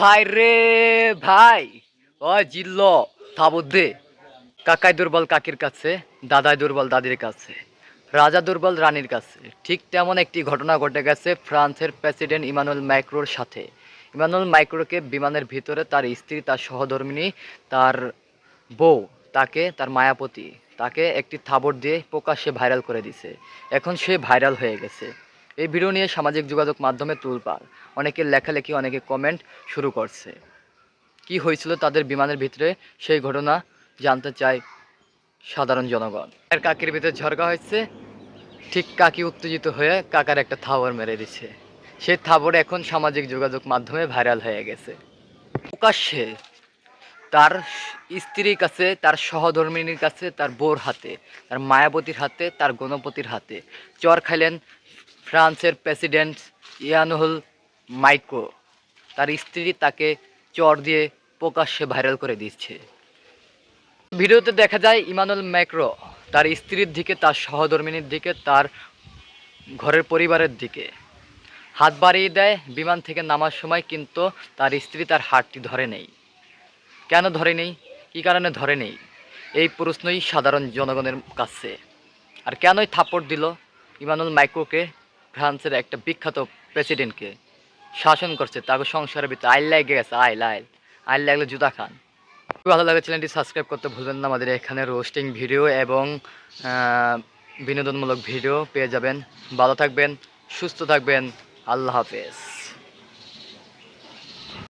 ভাই রে ভাই। ও জিল্ল তাবুদ দে। কাকাই দুর্বল কাকির কাছে, দাদাই দুর্বল দাদির কাছে, রাজা দুর্বল রানীর কাছে। ঠিক তেমন একটি ঘটনা ঘটে গেছে ফ্রান্সের প্রেসিডেন্ট ইমানুয়েল মাইক্রোর সাথে। ইমানুয়েল মাইক্রোকে বিমানের ভিতরে তার স্ত্রী, তার সহধর্মিনী, তার বউ, তাকে, তার মায়াপতি, তাকে একটি থাবড় দিয়ে প্রকাশ্যে ভাইরাল করে দিছে। এখন সে ভাইরাল হয়ে গেছে। এই ভিডিও নিয়ে সামাজিক যোগাযোগ মাধ্যমে তুলপাড় অনেকে লেখালেখি, অনেকে কমেন্ট শুরু করছে। কি হয়েছিল তাদের বিমানের ভিতরে, সেই ঘটনা জানতে চায় সাধারণ জনগণ। আর কাকির ভিতরে ঝরকা হয়েছে, ঠিক কাকি উত্তেজিত হয়ে কাকার একটা থাবর মেরে দিচ্ছে। সেই থাবর এখন সামাজিক যোগাযোগ মাধ্যমে ভাইরাল হয়ে গেছে। প্রকাশ্যে তার স্ত্রীর কাছে, তার সহধর্মিনীর কাছে, তার বোর হাতে, তার মায়াবতীর হাতে, তার গণপতির হাতে চর খাইলেন ফ্রান্সের প্রেসিডেন্ট ইয়ানুহুল মাইক্রো। তার স্ত্রী তাকে চর দিয়ে প্রকাশ্যে ভাইরাল করে দিচ্ছে। ভিডিওতে দেখা যায় ইমানুল ম্যাক্রো তার স্ত্রীর দিকে, তার সহধর্মিনীর দিকে, তার ঘরের পরিবারের দিকে। হাত বাড়িয়ে দেয় বিমান থেকে নামার সময়, কিন্তু তার স্ত্রী তার হাতটি ধরে নেই। কেন ধরে নেই? কী কারণে ধরে নেই? এই প্রশ্নই সাধারণ জনগণের কাছে। আর কেনই থাপ্পড় দিল ইমানুল মাইক্রোকে? ফ্রান্সের একটা বিখ্যাত প্রেসিডেন্টকে শাসন করছে তাকে সংসারের ভিতরে আইল লাগে গেছে, আইল আইল আইল লাগলে জুতা খান। খুব ভালো লাগে চ্যানেলটি সাবস্ক্রাইব করতে ভুলবেন না, আমাদের এখানে রোস্টিং ভিডিও এবং বিনোদনমূলক ভিডিও পেয়ে যাবেন। ভালো থাকবেন, সুস্থ থাকবেন, আল্লাহ হাফেজ।